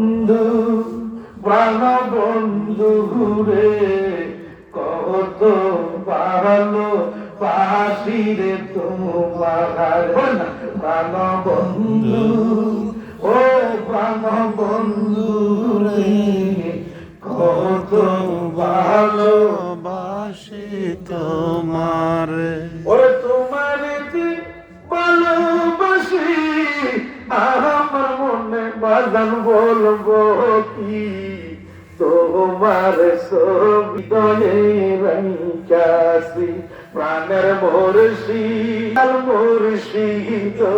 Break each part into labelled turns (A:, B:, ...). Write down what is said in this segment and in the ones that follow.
A: বন্ধু প্রাণ বন্ধু রে কত ভালো পাশি রে তোমার প্রাণ বন্ধু ও প্রাণ বন্ধু রে কত ভালো
B: ভালোবাসি তোমার।
A: ওরে বাজান বলব কি? তোমার ছবি দলে রাইকাছি প্রাণের মরসি আর মরসি তো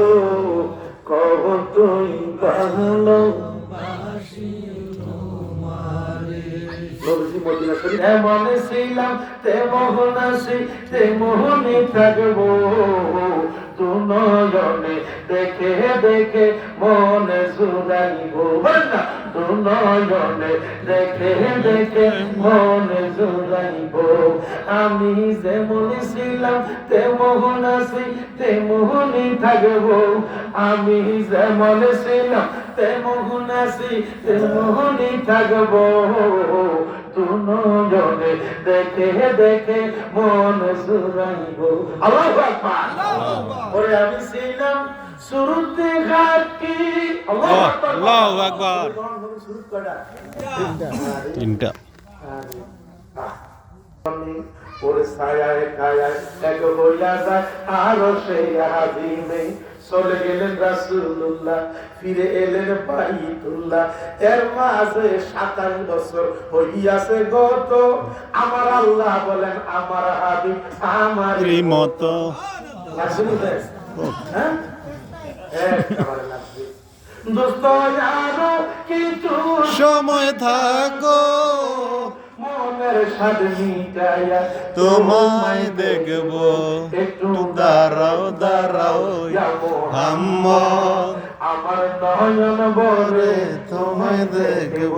A: কহ তুই ভালো এমন ছিলাম, তেমন আছি, তেমনই থাকব। তু নয়নে দেখে দেখে মনে জুড়াইব। না তু নয়নে দেখে দেখে মনে জুড়াইব। আমি যেমন ছিলাম, তেমন আছি, তেমনই থাকব। আমি যেমন ছিলাম, তেমন আছি, তেমনই থাকব। জনে দেখে দেখে মন সুরাইব আল্লাহ আকবার। ওরে আমি ছিলাম শুরুতে ঘাটকি আল্লাহ আকবার।
B: আল্লাহু আকবার।
A: শুরু করা
B: তিনটা।
A: ওরে ছায়ায় কায়ায় এক হইয়া যায় আরও সেই আজিমে চলে গেলেন রাসূলুল্লাহ ফিরে এলেন বাইতুল্লাহ। এর মাঝে সাতাশ বছর হইয়াছে গত। আমার আল্লাহ বলেন আমার হাবিব আমার
B: মতো।
A: রাসূলুল্লাহ। হ্যাঁ? লাগবে। দোস্ত কিছু।
B: সময় থাকো।
A: স্বাদ মিটাইয়া
B: তোমায় দেখব। একটু দাঁড়াও দাঁড়াও আম্মদ
A: আমার নয়ন বরে
B: তোমায় দেখব।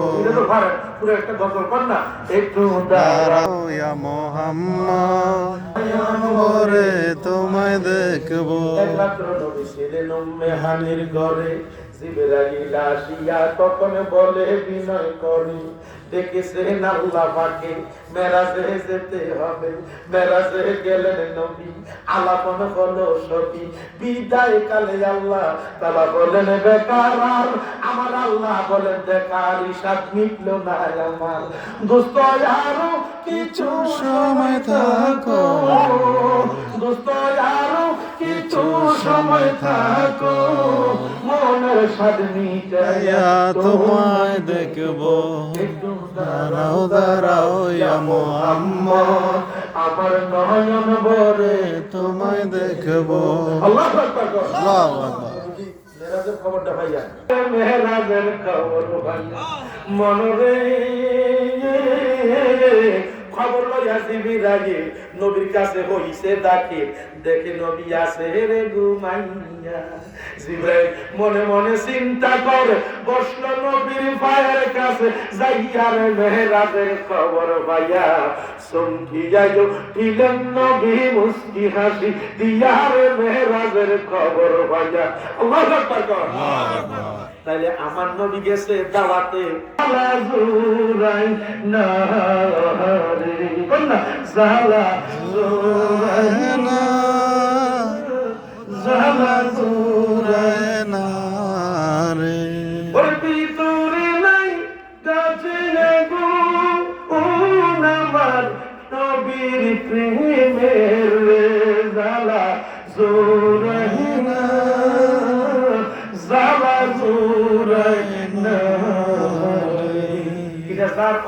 A: পুরো একটা গজল কর না। একটু দাঁড়াও।
B: ইয়া মোহাম্মদ। তোমায় দেখব।
A: একমাত্র নবী ছিলেন উম্মে হানির ঘরে। জিবরাইল আসিয়া তখন বলে, বিনয় করে দেখেছেন আল্লাহ পাকে, মেরাজে যেতে হবে, মেরাজে গেলেন নবী, আলাপন হলো সবই বিদায় কালে আল্লাহ তালা বলেন, বেকার আমার আল্লাহ বলেন, বেকার ইসাদ মিটল না আমার দোস্ত আরও কিছু সময় থাকো দোস্ত আরও কিছু সময় থাকো মনের স্বাদ মিটাইয়া
B: তোমায় দেখব। দাঁড়াও দাঁড়াও মোহাম্মদ।
A: আমার নয়ন বরে
B: তোমায় দেখব।
A: আল্লাহ।
B: আল্লাহু
A: খবরটা ভাইয়া। মেরাজের খবর ভাইয়া। মনরে খবর লইয়া জিবির আগে নবীর কাছে হইছে ডাকে দেখে নবী আছে রে ঘুমাইয়া। জিব্রাইল, মনে মনে চিন্তা করে। বসল নবীর পায়ের কাছে। যাইয়া রে মেহরাজের খবর ভাইয়া সঙ্গিয়া দিলেন নবী মুস্কি হাসি। দিয়া রে মেহরাজের খবর ভাইয়া আল্লাহু আকবার কর। তাইলে আমার নবী গেছে দাওয়াতে। জালা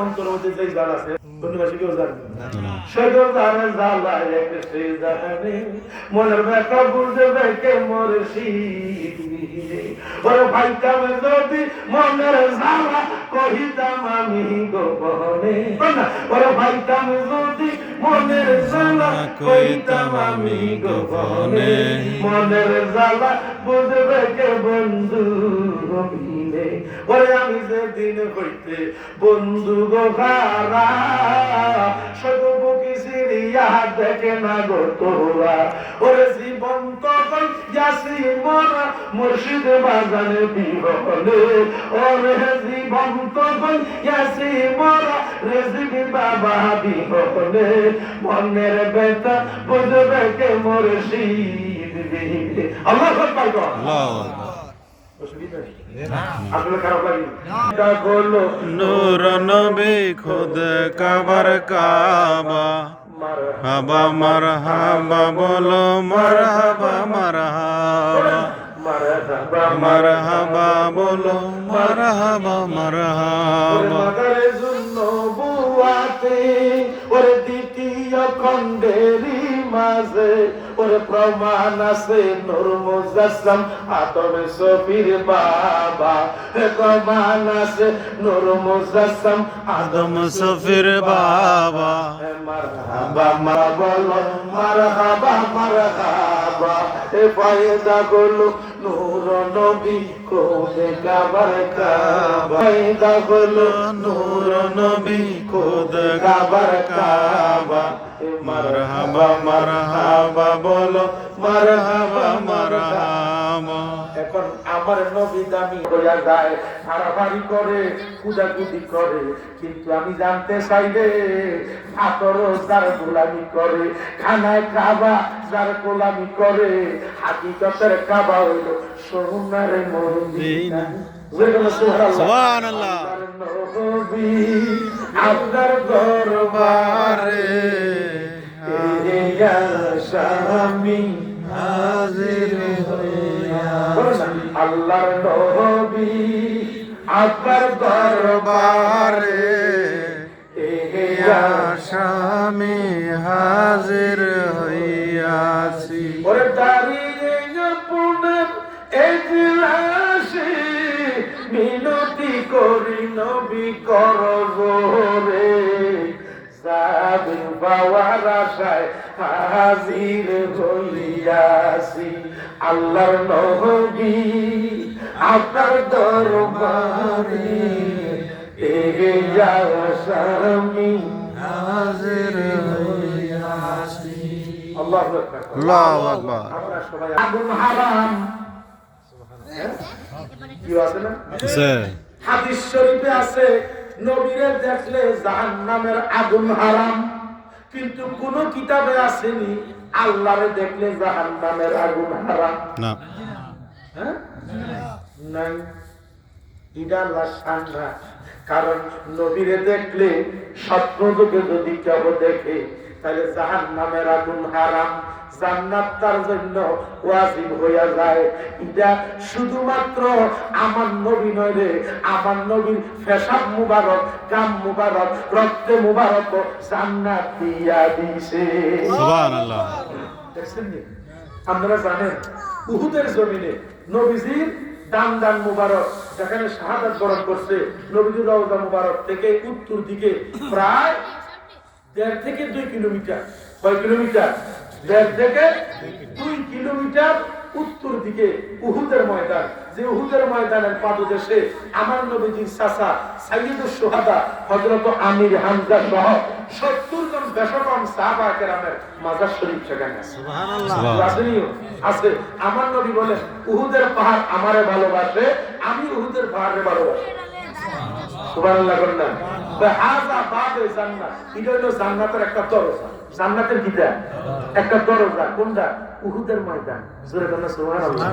A: অন্তর মধ্যে যে জাল আছে বন্ধুবাসী কেউ জানবে না জানে জালা এক সে জানে মনের ব্যথা বুঝে দেখে মরে ওরে ভাইটাম যদি মনের জালা কহিতাম আমি গোপনে। ওরে ভাইটাম যদি মনের জালা কহিতাম আমি গোপনে। মনের জালা বুঝবে বন্ধু মিলে? ওরে আমি যেদিন হইতে বন্ধু গো ভাড়া সদবুকি সিরিয়া দেখে না গো তোরা। ওরে জীবন তখন যাসি মরা মুর্শিদ বাজানে বিহলে। ওরে জীবন তখন যাসি মরা রেজিক বাবা মনের বেতা বুঝবে কে মুর্শিদ আল্লাহ
B: নূর নবী খুদ কাবার কাবা। হাবা মারহাবা বলো মারহাবা মারহাবা।
A: মারহাবা
B: বলো মারহাবা মারহাবা।
A: ওরে দ্বিতীয় খণ্ডেরই মাঝে ওরে প্রমাণ আছে, নূর মুজাসসাম আতমে সফির বাবা। প্রমাণ আছে, নূর মুজাসসাম,
B: আদম সফির বাবা।
A: মারহাবা মারা বলো, মারহাবা মারহাবা। এ ফায়দা গুলো নূর নবী কোদে কাবার কাবা। ফায়দা গুলো
B: নূর নবী কোদে কাবার কাবা। মারহাবা মারহাবা বলো, মারহাবা মারহাবা।
A: আমার নবী দামি হইয়া যায় হারাহারি করে কুদাকুদি করে। কিন্তু আমি জানতে চাই রে ভাতর যার গোলামি করে খানায় কাবা যার গোলামি করে হাকিকতের কাবা হইল সোনার মদিনা
B: সুবহানাল্লাহ?
A: নবী আপনার দরবারে স্বামী
B: হাজির হইয়া
A: আল্লাহর নবী আপনার দরবারে।
B: স্বামী হাজির হইয়াছি।
A: ওরে দাঁড়িয়ে পুনের এজলাসে মিনতি করি নবী করব রে। সাবিন পাওয়ার আশায় হাজির হইয়াছি। আল্লাহর নবী আপনার দরবারে এগে যাওয়া স্বামী
B: হাজির হইয়াছি
A: আল্লাহু আকবার আমরা সবাই আগুন হারাম কি আছে না?
B: সে
A: হাদিস শরীফে আছে নবীরে দেখলে জাহান্নামের আগুন হারাম। কিন্তু কোন কিতাবে আসেনি আল্লাহরে দেখলে জাহান নামের আগুন হারাম
B: না।
A: হ্যাঁ? নাই। এটা আল্লাহ কারণ নবীরে দেখলে স্বপ্ন যদি কেউ দেখে তাহলে জাহান নামের আগুন হারাম। জান্নাত তার জন্য ওয়াজিব হইয়া যায়। এটা শুধুমাত্র আমার নবী নয় রে আমার নবীর ফেসাব মুবারক গাম মুবারক রক্তে মুবারক জান্নাত দিয়া দিছে।
B: সুবহানাল্লাহ।
A: দেখছেন নি? আপনারা জানেন উহুদের জমিনে নবীজির দান দান মুবারক যেখানে শাহাদাত বরণ করছে নবীজির রওজা মুবারক থেকে উত্তর দিকে প্রায় দেড় থেকে দুই কিলোমিটার। কয় কিলোমিটার? দেড় থেকে দুই কিলোমিটার উত্তর দিকে উহুদের ময়দান। যে উহুদের ময়দানের পাদদেশে আমার নবীজির চাচা সাইয়দুল সোহাদা হজরত আমির হামজা সহ সত্তর জন বেশকম সাহাবা কেরামের মাজার শরীফ সেখানে আছে। আছে। আমার নবী বলেন উহুদের পাহাড় আমারে ভালোবাসে আমি উহুদের পাহাড়ে ভালোবাসি। সুবহানাল্লাহ। করেন না। বা হাযা বাবে জান্নাত। এটা হলো জান্নাতের একটা দরজা জান্নাতের গিটা একটা দরজা কোনটা? উহুদের ময়দান। জোরে বলেন সুবহানাল্লাহ।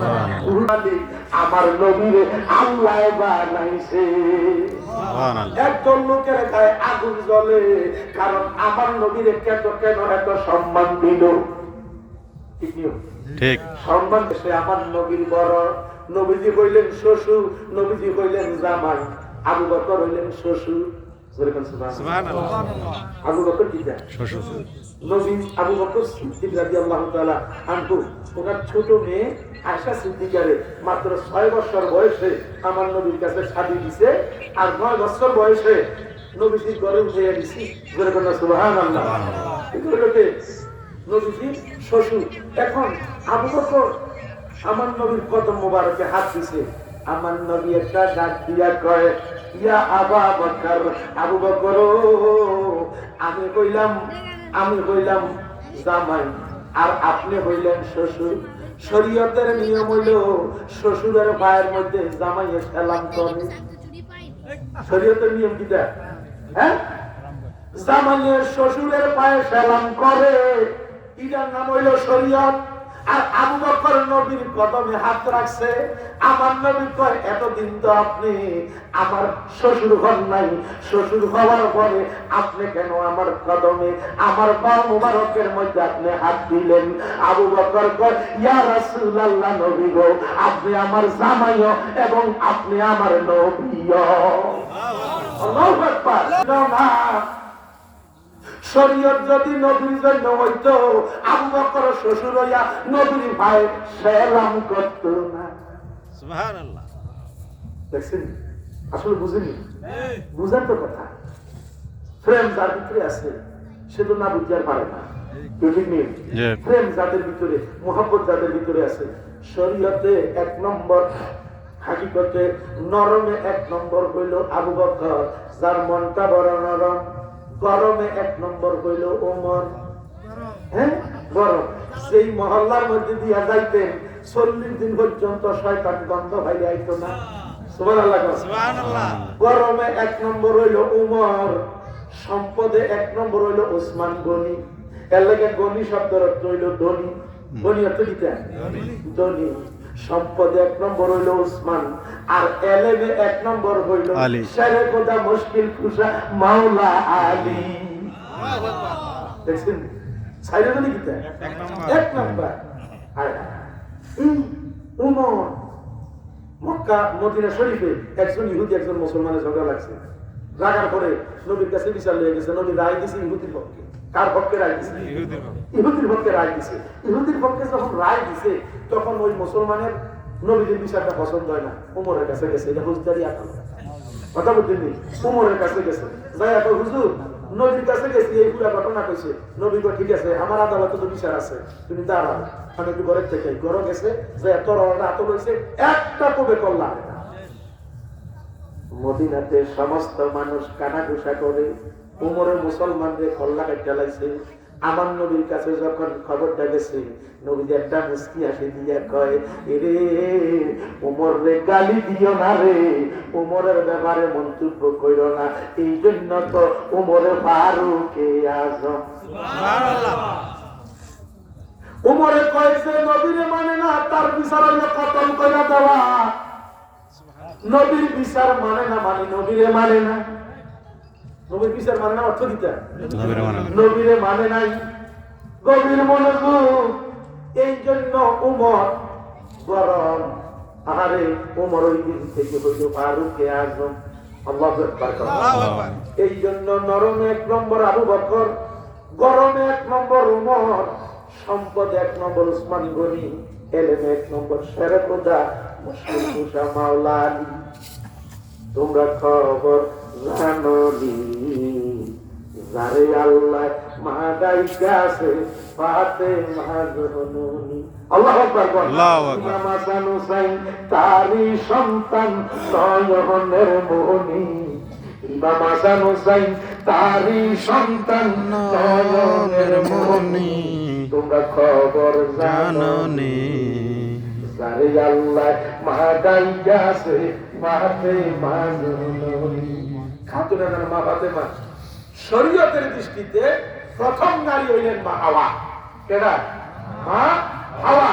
A: উহুদ আলী আমার নবীরে আল্লাহ বানাইছে। একদল লোকের গায়ে আগুন জ্বলে কারণ আমার নবীরে কেন কেন এত সম্মান দিল? ঠিক সম্মান সে আমার নবীর বড়। নবীজি হইলেন শ্বশুর নবীজি হইলেন জামাই আবু বকর হইলেন শ্বশুর। জোরে সুবহানাল্লাহ। আবু বকর কি
B: শ্বশুর।
A: নবী আবু বকর সিদ্দিক রাদিয়াল্লাহু তাআলা আনহু ওনার ছোট মেয়ে আয়েশা সিদ্দিকারে মাত্র ছয় বছর বয়সে আমার নবীর কাছে শাদী দিছে আর নয় বছর বয়সে নবীজির ঘরে উঠে দিছি জোরে কোন সুবহানাল্লাহ। এগুলোকে নবীজি শ্বশুর। এখন আবু বকর আমার নবীর কদম মোবারকে হাত দিছে। আমার নবী একটা ডাক দিয়া কয় ইয়া আবা বকর আবু বকর আমি কইলাম আমি হইলাম জামাই, আর আপনি হইলেন শ্বশুর। শরীয়তের নিয়ম হইল, শ্বশুরের পায়ের মধ্যে জামাইয়ে সালাম করে শরীয়তের নিয়ম কি দেখ? হ্যাঁ? জামাইয়ের শ্বশুরের পায়ে সালাম করে। ইটার নাম হইল শরীয়ত। আর আবু বকর নবীর কদমে হাত রাখছে। আমার নবী কয়, এতদিন তো আপনি আমার শ্বশুর ঘর নাই। শ্বশুর হওয়ার পরে আপনি কেন আমার কদমে, আমার পা মুবারকের মধ্যে আপনি হাত দিলেন? আবু বকর কয় নবী গো, আপনি আমার জামাইও এবং আপনি আমার নবীও। আল্লাহু শরীয়ত যদি নবীর জন্য হইতো আবু বকর শ্বশুর হইয়া নবীর ভাই সেলাম করতো না।
B: সুবহানাল্লাহ।
A: দেখছেন? আসলে বুঝিনি? বুঝার তো কথা। প্রেম যার ভিতরে আছে সে তো না বুঝতে আর পারে না। প্রেম যাদের ভিতরে মোহাম্মত যাদের ভিতরে আছে শরীয়তে এক নম্বর হাকিকতে নরমে এক নম্বর হইল আবু বকর যার মনটা বড় নরম। গরমে এক নম্বর হইল ওমর। হ্যাঁ? গরম। সেই মহল্লার মধ্যে দিয়া যাইতেন চল্লিশ দিন পর্যন্ত শয়তান গন্ধ ভাইরে আইতো না। গরমে এক নম্বর হইল উমর সম্পদে এক নম্বর হইল ওসমান গনি। এর লাগে গনি শব্দের অর্থ হইল ধনী। গনি অর্থ দিতে ধনী। সম্পদে এক নম্বর হইল ওসমান আর এলেমে এক নম্বর হইল
B: আলী।
A: শেরে কোদা মুশকিল খুশা মাওলা আলী। দেখছেন? সাইডে কিতা
B: এক নম্বর।
A: আর উমর মক্কা মদিনা শরীফে একজন ইহুদি একজন মুসলমানের ঝগড়া লাগছে। রাগার পরে নবীর কাছে বিচার লয়ে গেছে নবী রায় দিছে ইহুদির পক্ষে। কার পক্ষে রায় দিছে?
B: ইহুদির পক্ষে।
A: রায় দিছে। ইহুদির পক্ষে যখন রায় দিছে তখন ওই মুসলমানের নবীদের বিচারটা পছন্দ হয় না। উমরের কাছে গেছে। এটা হুজদারি আদালত কথা বলতে নেই উমরের কাছে গেছে। যাই এখন হুজুর নবীর কাছে গেছি এই পুরা ঘটনা কইছে। নবী কয়, ঠিক আছে আমার আদালতে তো বিচার আছে। তুমি দাঁড়াও। আমি একটু ঘরের থেকে ঘর গেছে। যে তোর অর্ডার আতর হয়েছে একটা কবে করলাম না মদিনাতে সমস্ত মানুষ কানাঘুষা করে উমরের মুসলমানদের কল্লা কাটা লাগছে আমার নবীর কাছে যখন খবরটা গেছে নবী একটা মুস্কি আসে দিয়া কয় এরে উমর রে গালি দিও না রে। উমরের ব্যাপারে মন্তব্য কইরো না। এই জন্য তো উমরে ফারুকে আজম। উমরে কয় যে নবীরে মানে না তার বিচার কতল কইরা দেওয়া। নবীর বিচার মানে না মানে নবীরে মানে না। নবীর বিচার মানে না অর্থ দিতে?
B: নবীর মানে
A: মানে নাই। গভীর মনোযোগ। এই জন্য উমর গরম আহারে উমর ওই দিন থেকে হইল ফারুকে আজম। আল্লাহ এই জন্য নরম এক নম্বর আবু বকর গরম এক নম্বর উমর সম্পদ এক নম্বর উসমান গনি এলেম এক নম্বর শেরকুদা মুসলিম মাওলা তোমরা খবর জানো নি যারে আল্লাহ মা গাইকাছে পাতে মা জননী আল্লাহু আকবার।
B: আল্লাহু আকবার।
A: ইমাম হাসান হুসাইন তারই সন্তান নয়নের মোহনী ইমাম হাসান হুসাইন তারই সন্তান নয়নের মোহনী তোমরা খবর জানো
B: জাননি
A: যারে আল্লাহ মা গাইয়াছে মাতে মানুনি মা ফাতেমা শরীয়তের দৃষ্টিতে প্রথম নারী হইলেন মা হাওয়া। কেডা? মা হাওয়া।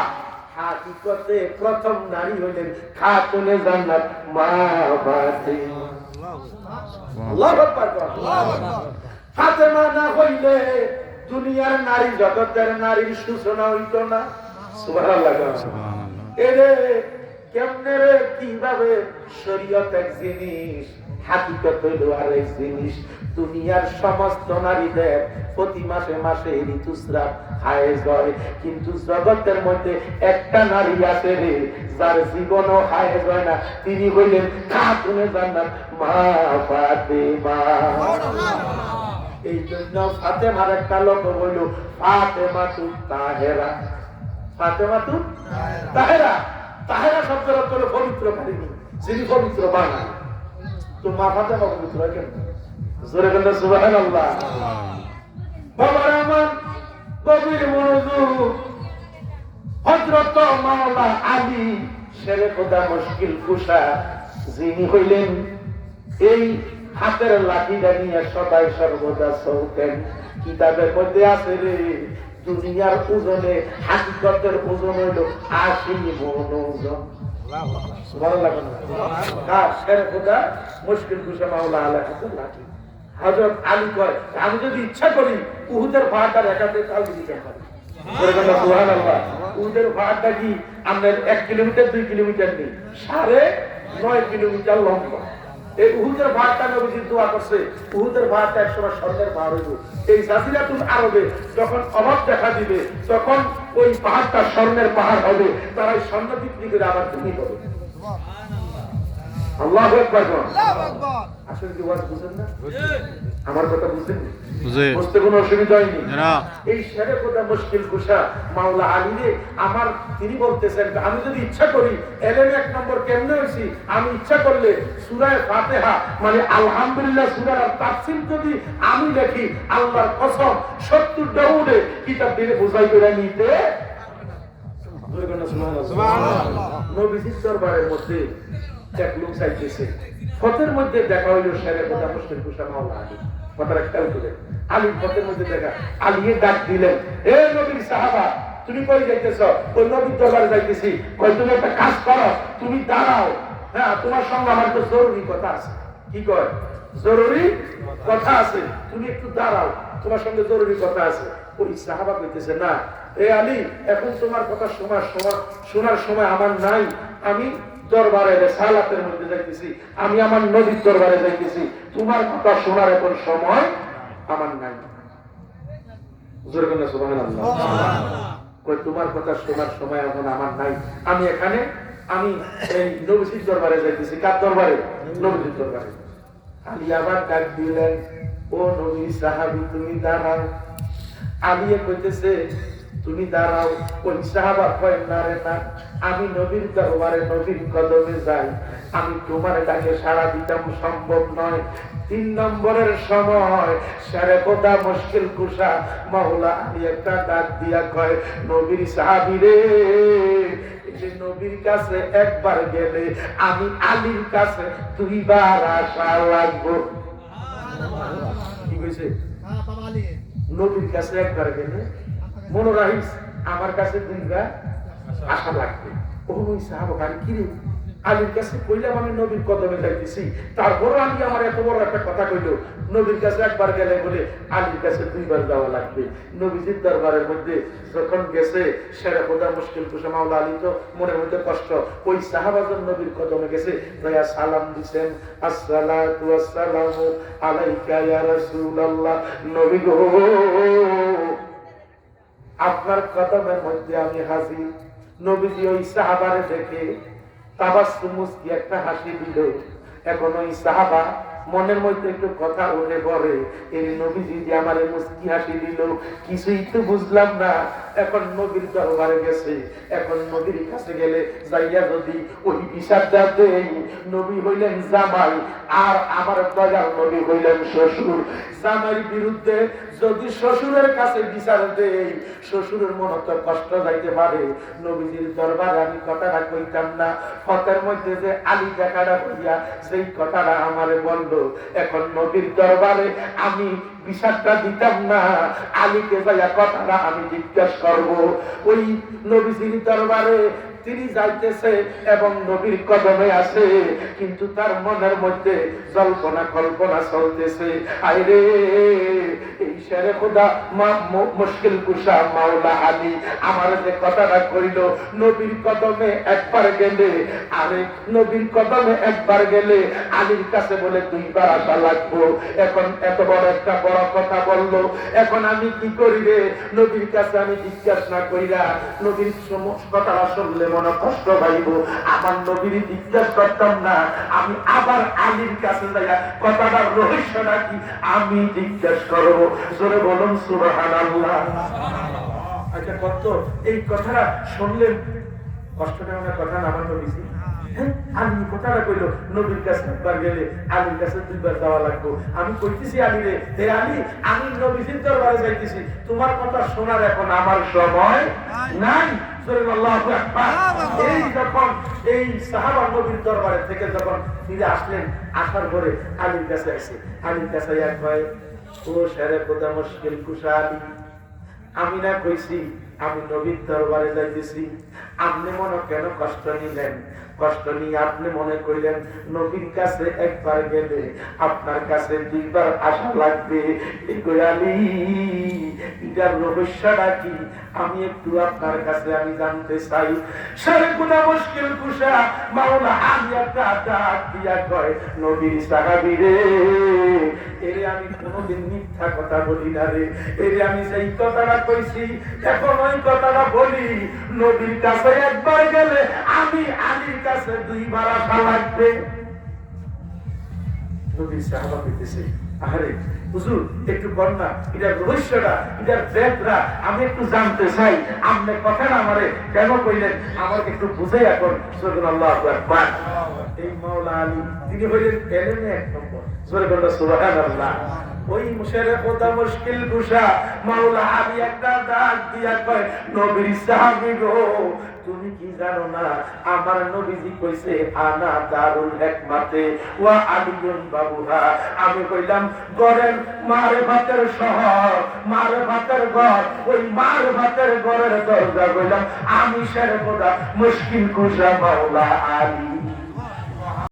A: হাকিকতে প্রথম নারী হইলেন খাতুনে জান্নাত মা ফাতেমা আল্লাহু আকবার। বল। ফাতেমা না হইলে দুনিয়ার নারী জগতের নারীর সূচনা হইত না। সুবহানাল্লাহ।
B: সুবহানাল্লাহ।
A: এরে কেমনে রে কীভাবে শরীয়ত এক জিনিস হাকিকত হইল আরেক জিনিস। দুনিয়ার সমস্ত প্রতি মাসে মাসে ঋতুস্রাব হায়েজ হয়। কিন্তু জগতের মধ্যে একটা নারী আছে রে, যার জীবনও হায়েজ হয় না। তিনি হইলেন খাতুনে জান্নাত, মা এই জন্য ফাতেমার একটা লোক হইল ফাতেমা তু তাহেরা। ফাতেমা তু তাহেরা তাহেরা হলো পবিত্রকারিণী যিনি পবিত্র বানান তো মা ফাতেমা পবিত্র হয় কেন? জোরে কেন সুবাহান আল্লাহ বাবার আমার গভীর মনোযোগ হজরত মাওলা আলী শেরে খোদা মুশকিল যিনি হইলেন, এই হাতের নিয়ে সদাই সর্বদা কিতাবের মধ্যে আছে রে, দুনিয়ার ওজনে, হাকিকতের ওজন হইল আশি মন ওজন আমি যদি ইচ্ছা করি উহুদের ভাড়াটা রেখাতে তাও দিতে ভাড়াটা কি আমাদের এক কিলোমিটার দুই কিলোমিটার নেই সাড়ে নয় কিলোমিটার লম্বা এই উহুদের ভাড়াটা নবীজি দোয়া করছে। উহুদের ভাগটা একসময় স্বর্ণের পাহাড় হইব। এই জাজিরাতুল আরবে যখন অভাব দেখা দিবে, তখন ওই পাহাড়টা স্বর্ণের পাহাড় হবে। তারা ওই স্বর্ণ বিক্রি করে আবার তুমি হবে আল্লাহ আসলে কি ওয়াজ বুঝেন না? আমার কথা বুঝেন বুঝতে কোনো অসুবিধা হয়নি। এই শেরে কোথা মুশকিল কুশা মাওলা আলী আমার তিনি বলতেছেন আমি যদি ইচ্ছা করি এলেন এক নম্বর কেমনে হয়েছি আমি ইচ্ছা করলে সুরায় ফাতেহা মানে আলহামদুলিল্লাহ সুরার আর তাফসির যদি আমি দেখি আল্লাহর কসম সত্তর ডাউনে কিতাব দিয়ে বোঝাই করে নিতে নবীজির দরবারের মধ্যে এক লোক চাইতেছে। ফতের মধ্যে দেখা হইল শেরে কথা মুশকিল কুশা মাওলা আলী। কথাটা খেয়াল করে আলীর ফতের মধ্যে দেখা, আলিয়ে ডাক দিলেন, এ নবীর সাহাবা, তুমি কই যাইতেছ? ওই নবীর দরবারে যাইতেছি। কই, তুমি একটা কাজ করো, তুমি দাঁড়াও। হ্যাঁ তোমার সঙ্গে আমার তো জরুরি কথা আছে। কি কয়? জরুরি কথা আছে, তুমি একটু দাঁড়াও, তোমার সঙ্গে জরুরি কথা আছে। ওই সাহাবা কইতেছে, না, এ আলী, এখন তোমার কথা শোনার সময় শোনার সময় আমার নাই। আমি দরবারে রেসালাতের মধ্যে যাইতেছি আমি আমার নদীর দরবারে যাইতেছি। তোমার কথা শোনার এখন সময় আমার নাই। তোমার কথা শোনার সময় এখন আমার নাই। আমি এখানে আমি এই নবীজির দরবারে যাইতেছি। কার দরবারে? নবীজির দরবারে। আলী আবার ডাক দিলেন ও নবী সাহাবী তুমি দাঁড়াও। আলিয়ে কইতেছে তুমি দাঁড়াও ওই সাহাবা কয় না রে না আমি নবীর দরবারে নবীর কদমে যাই। আমি তোমার ডাকে সাড়া দিতাম সম্ভব নয়। তিন নম্বরের সময় সারে কোথা মুশকিল কুশা মহলা আলী একটা ডাক দিয়া কয় নবীর সাহাবি রে যে নবীর কাছে একবার গেলে আমি আলীর কাছে দুইবার আসা লাগবো। কি কইছে? নবীর কাছে একবার গেলে মনে রাখিস আমার কাছে দুইবার আশা লাগবে। ওই সাহাবা কি রে? আলীর কাছে কইলাম আমি নবীর কদমে যাইতেছি। তারপরও আমি আমার এত বড় একটা কথা কইল, নবীর কাছে একবার গেলে বলে, আলীর কাছে দুইবার যাওয়া লাগবে। নবীজির দরবারের মধ্যে যখন গেছে, সেরা খোদা মুশকিল মাওলা আলী তো মনের মধ্যে কষ্ট। ওই সাহাবাজন নবীর কদমে গেছে দয়া সালাম দিছেন, আসসালাতু আসসালামু আলাইকা ইয়া রাসূলুল্লাহ। নবী গো আপনার কদমের মধ্যে আমি হাজির। নবীজি ওই সাহাবারে দেখে তাবাস্তু একটা হাসি দিল। এখন ওই সাহাবা মনের মধ্যে একটু কথা উঠে পড়ে। এই নবীজি যে আমার মুসকি হাসি দিল, কিছুই তো বুঝলাম না। এখন নবীর দরবারে গেছে, এখন নবীর কাছে গেলে যাইয়া যদি ওই বিষাদটা দেই, নবী হইলেন জামাই, আর আমার দয়াল নবী হইলেন শ্বশুর। জামাইয়ের বিরুদ্ধে যদি শ্বশুরের কাছে বিচার দেই, শ্বশুরের মনে তো কষ্ট যাইতে পারে। নবীজির দরবারে আমি কথাটা কইতাম না। ফতের মধ্যে যে আলী দেখাটা হইয়া সেই কথাটা আমারে বলল, এখন নবীর দরবারে আমি বিচারটা দিতাম না। আলীকে যাইয়া কথাটা আমি জিজ্ঞাসা করব। ওই নবীজির দরবারে তিনি যাইতেছে এবং নবীর কদমে আসে, কিন্তু তার মনের মধ্যে জল্পনা কল্পনা চলতেছে। এই শেরে খোদা কথাটা এখন আমি কি করি রে? নবীর কাছে আমি জিজ্ঞাসা না নবীর কথাটা শুনলে মনে কষ্ট পাইব। আমার নবীর জিজ্ঞাসা করতাম না, আমি আবার আলীর কাছে যাইয়া রহস্যটা কি আমি জিজ্ঞাসা করব। জোরে বলুন আচ্ছা কত? এই কথাটা শুনলেন হ্যাঁ, তোমার কথা শোনার এখন আমার সময় নাই। এই যখন এই সাহাবা নবীর দরবারে থেকে যখন ফিরে আসলেন আসার পরে আলীর কাছে আসে আলীর কাছে এক ভাই সেরে কোথা মুশকিল কুশাল। আমি না কইছি আমি নবীর দরবারে যাইতেছি। আপনি মনে কেন কষ্ট নিলেন? কষ্ট নিয়ে আপনি মনে করিলেন, নবীর কাছে একবার গেলে আপনার কাছে দুইবার আসা লাগবে। রহস্যটা কি? আমি একটু আপনার কাছে আমি জানতে চাই। মুশকিল কুশা, মাওলা কয়, নবীর সাহাবী রে, এরে আমি কোনোদিন মিথ্যা কথা বলি না রে। এরে আমি সেই কথাটা কইছি, এখন ওই কথাটা বলি, নবীর কাছে একবার গেলে আমি আলীর কাছে দুইবার আসা লাগবে। নবীর সাহাবা কইতেছে আরে হুজুর, একটু এটার রহস্যটা, এটার ব্যাপরা আমি একটু জানতে চাই। আপনি কথাটা আমারে কেন কইলেন? আমাকে একটু বুঝে এখন সুবহান আল্লাহ আকবার। এই মাওলা আলী, তিনি হইলেন এলেমে এক নম্বর। আল্লাহ ওই মুশেরে মুশকিল মাওলা একটা দিয়া কয়, নবীর গো, তুমি কি জানো না, আমার নবীজি কইছে, আনা দারুল ওয়া আলিয়ুন বাবুহা। আমি কইলাম গরেন মারে ভাতের শহর, মারে ভাতের ঘর, ওই মার ভাতের ঘরের দরজা কইলাম আমি সেরে কোদা মুশকিল কুশা মাওলা আলী।